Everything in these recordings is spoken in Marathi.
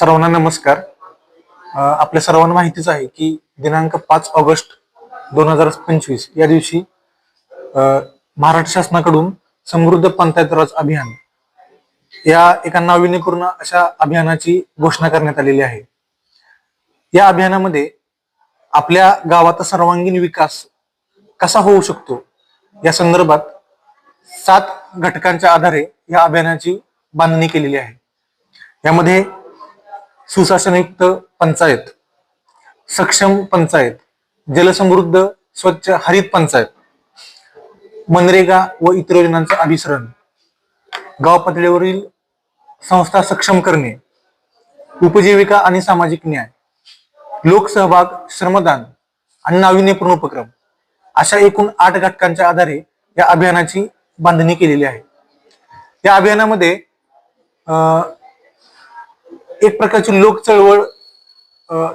सर्वांना नमस्कार. आपल्या सर्वांना माहितीच आहे की दिनांक पाच ऑगस्ट दोन हजार पंचवीस या दिवशी महाराष्ट्र शासनाकडून समृद्ध पंचायत राज अभियान या एका नाविन्यपूर्ण अशा अभियानाची घोषणा करण्यात आलेली आहे. या अभियानामध्ये आपल्या गावाचा सर्वांगीण विकास कसा होऊ शकतो या संदर्भात सात घटकांच्या आधारे या अभियानाची बांधणी केलेली आहे. यामध्ये सुशासनयुक्त पंचायत सक्षम पंचायत जलसमृद्ध स्वच्छ हरित पंचायत मनरेगा व इतर योजनांचं अभिसरण गाव पातळीवरील संस्था सक्षम करणे उपजीविका आणि सामाजिक न्याय लोकसहभाग श्रमदान आणि नाविन्यपूर्ण उपक्रम अशा एकूण आठ घटकांच्या आधारे या अभियानाची बांधणी केलेली आहे. या अभियानामध्ये अं, एक प्रकारची लोक चळवळ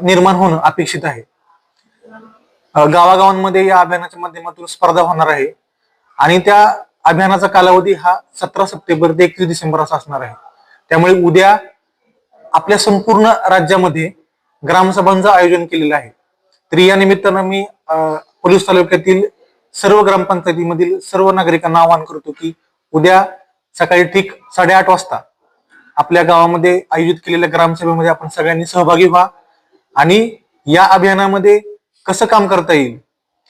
निर्माण होणं अपेक्षित आहे. गावागावांमध्ये या अभियानाच्या माध्यमातून स्पर्धा होणार आहे. आणि त्या अभियानाचा कालावधी हा सतरा सप्टेंबर ते एकवीस डिसेंबर असा असणार आहे. त्यामुळे उद्या आपल्या संपूर्ण राज्यामध्ये ग्रामसभांचं आयोजन केलेलं आहे. तर या निमित्तानं मी अं, पोलीस तालुक्यातील सर्व ग्रामपंचायतीमधील सर्व नागरिकांना आवाहन करतो की उद्या सकाळी ठीक साडेआठ वाजता आपल्या गावामध्ये आयोजित केलेल्या ग्रामसभेमध्ये आपण सगळ्यांनी सहभागी व्हा आणि या अभियानामध्ये कसं काम करता येईल?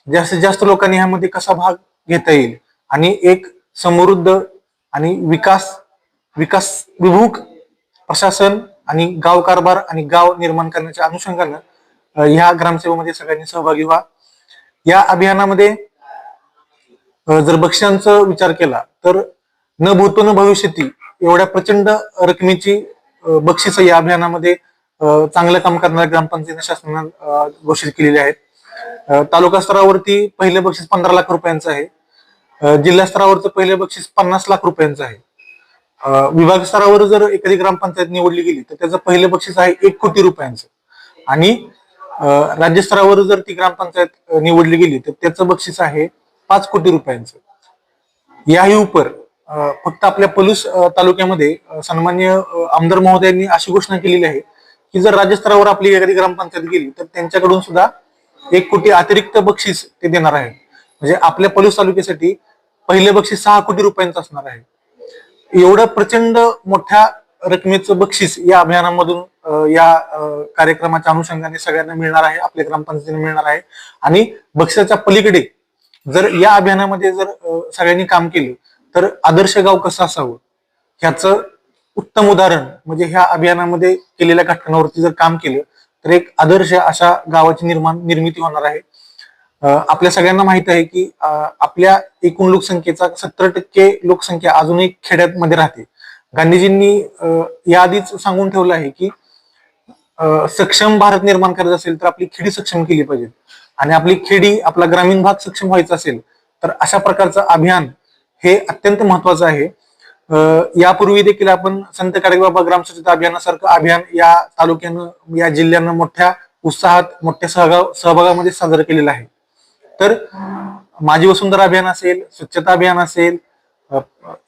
जास्तीत जास्त लोकांनी ह्यामध्ये कसा भाग घेता येईल? आणि एक समृद्ध आणि विकास विकास विभूक प्रशासन आणि गाव कारभार आणि गाव निर्माण करण्याच्या अनुषंगानं ह्या ग्रामसेवेमध्ये सगळ्यांनी सहभागी व्हा. या अभियानामध्ये जर बक्षांचा विचार केला तर न भूतो न भविष्यती एवढ्या प्रचंड रकमेची बक्षिस या अभियानामध्ये चांगलं काम करणाऱ्या ग्रामपंचायत शासनानं घोषित केलेली आहेत. तालुका स्तरावरती पहिलं बक्षीस पंधरा लाख रुपयांचं आहे. जिल्हा स्तरावरचं पहिलं बक्षीस पन्नास लाख रुपयांचं आहे. विभाग स्तरावर जर एखादी ग्रामपंचायत निवडली गेली तर त्याचं पहिलं बक्षीस आहे एक कोटी रुपयांचं. आणि राज्यस्तरावर राज्य स्तरावर जर ती ग्रामपंचायत निवडली गेली तर त्याचं बक्षीस आहे पाच कोटी रुपयांचं. याही उपर फक्त आपल्या पलूस तालुक्यामध्ये सन्मान्य आमदार महोदयांनी अशी घोषणा केलेली आहे की जर राज्यस्तरावर आपली एखादी ग्रामपंचायत गेली तर त्यांच्याकडून सुद्धा एक कोटी अतिरिक्त बक्षीस ते देणार आहे. म्हणजे आपल्या पलूस तालुक्यासाठी पहिले बक्षीस सहा कोटी रुपयांचं असणार आहे. एवढं प्रचंड मोठ्या रकमेचं बक्षीस या अभियानामधून या कार्यक्रमाच्या अनुषंगाने सगळ्यांना मिळणार आहे आपल्या ग्रामपंचायतीने मिळणार आहे. आणि बक्षिसाच्या पलीकडे जर या अभियानामध्ये जर सगळ्यांनी काम केलं तर आदर्श गाव कसं असावं? ह्याचं उत्तम उदाहरण म्हणजे ह्या अभियानामध्ये केलेल्या घटकांवरती जर काम केलं तर एक आदर्श अशा गावाची निर्माण निर्मिती होणार आहे. आपल्या सगळ्यांना माहीत आहे की आपल्या एकूण लोकसंख्येचा सत्तर टक्के लोकसंख्या अजूनही खेड्यामध्ये राहते. गांधीजींनी याआधीच सांगून ठेवलं आहे की सक्षम भारत निर्माण करायचं असेल तर आपली खेडी सक्षम केली पाहिजे. आणि आपली खेडी आपला ग्रामीण भाग सक्षम व्हायचा असेल तर अशा प्रकारचं अभियान हे अत्यंत महत्वाचं आहे. यापूर्वी देखील आपण संत बाबा ग्राम स्वच्छता अभियानासारखं अभियान या तालुक्यानं या जिल्ह्यानं मोठ्या उत्साहात मोठ्या सहभाग सहभागामध्ये साजरं केलेलं आहे. तर माझी वसुंधरा अभियान असेल स्वच्छता अभियान असेल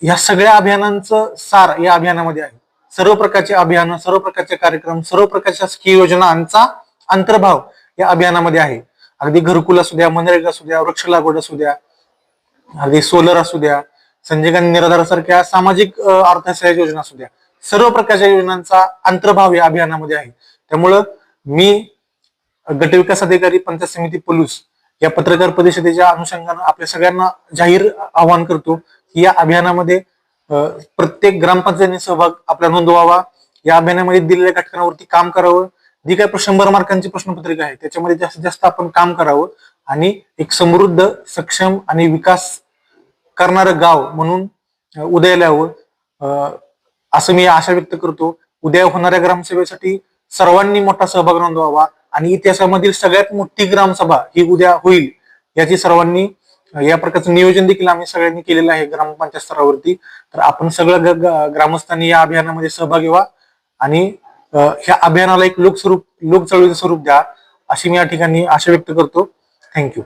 या सगळ्या अभियानांचं सार या अभियानामध्ये आहे. सर्व प्रकारचे अभियान सर्व प्रकारचे कार्यक्रम सर्व प्रकारच्या शासकीय योजनांचा अंतर्भाव या अभियानामध्ये आहे. अगदी घरकुल असू द्या मनरेगा असू द्या वृक्ष लागवड असू द्या अगदी सोलर असू द्या संजय गांधी निराधारासारख्या सामाजिक अर्थसहाय्य योजना असू द्या सर्व प्रकारच्या योजनांचा अंतर्भाव या अभियानामध्ये आहे. त्यामुळं मी गटविकास अधिकारी पंचायत समिती पलूस या पत्रकार परिषदेच्या अनुषंगानं आपल्या सगळ्यांना जाहीर आवाहन करतो की या अभियानामध्ये प्रत्येक ग्रामपंचायतीने सहभाग आपला नोंदवावा. या अभियानामध्ये दिलेल्या घटकांवरती काम करावं. जी काही शंभर मार्कांची प्रश्नपत्रिका आहे त्याच्यामध्ये जास्तीत जास्त आपण काम करावं आणि एक समृद्ध सक्षम आणि विकास करणारं गाव म्हणून उदयाला यावं असं मी आशा व्यक्त करतो. उद्या होणाऱ्या ग्रामसभेसाठी सर्वांनी मोठा सहभाग नोंदवावा आणि इतिहासामधील सगळ्यात मोठी ग्रामसभा ही उद्या होईल याची सर्वांनी या प्रकारचं नियोजन देखील आम्ही सगळ्यांनी केलेलं आहे ग्रामपंचायत स्तरावरती. तर आपण सगळं ग्रामस्थांनी या अभियानामध्ये सहभागी व्हा आणि ह्या अभियानाला एक लोकस्वरूप लोक चळवळीचं स्वरूप द्या अशी मी या ठिकाणी आशा व्यक्त करतो. थँक्यू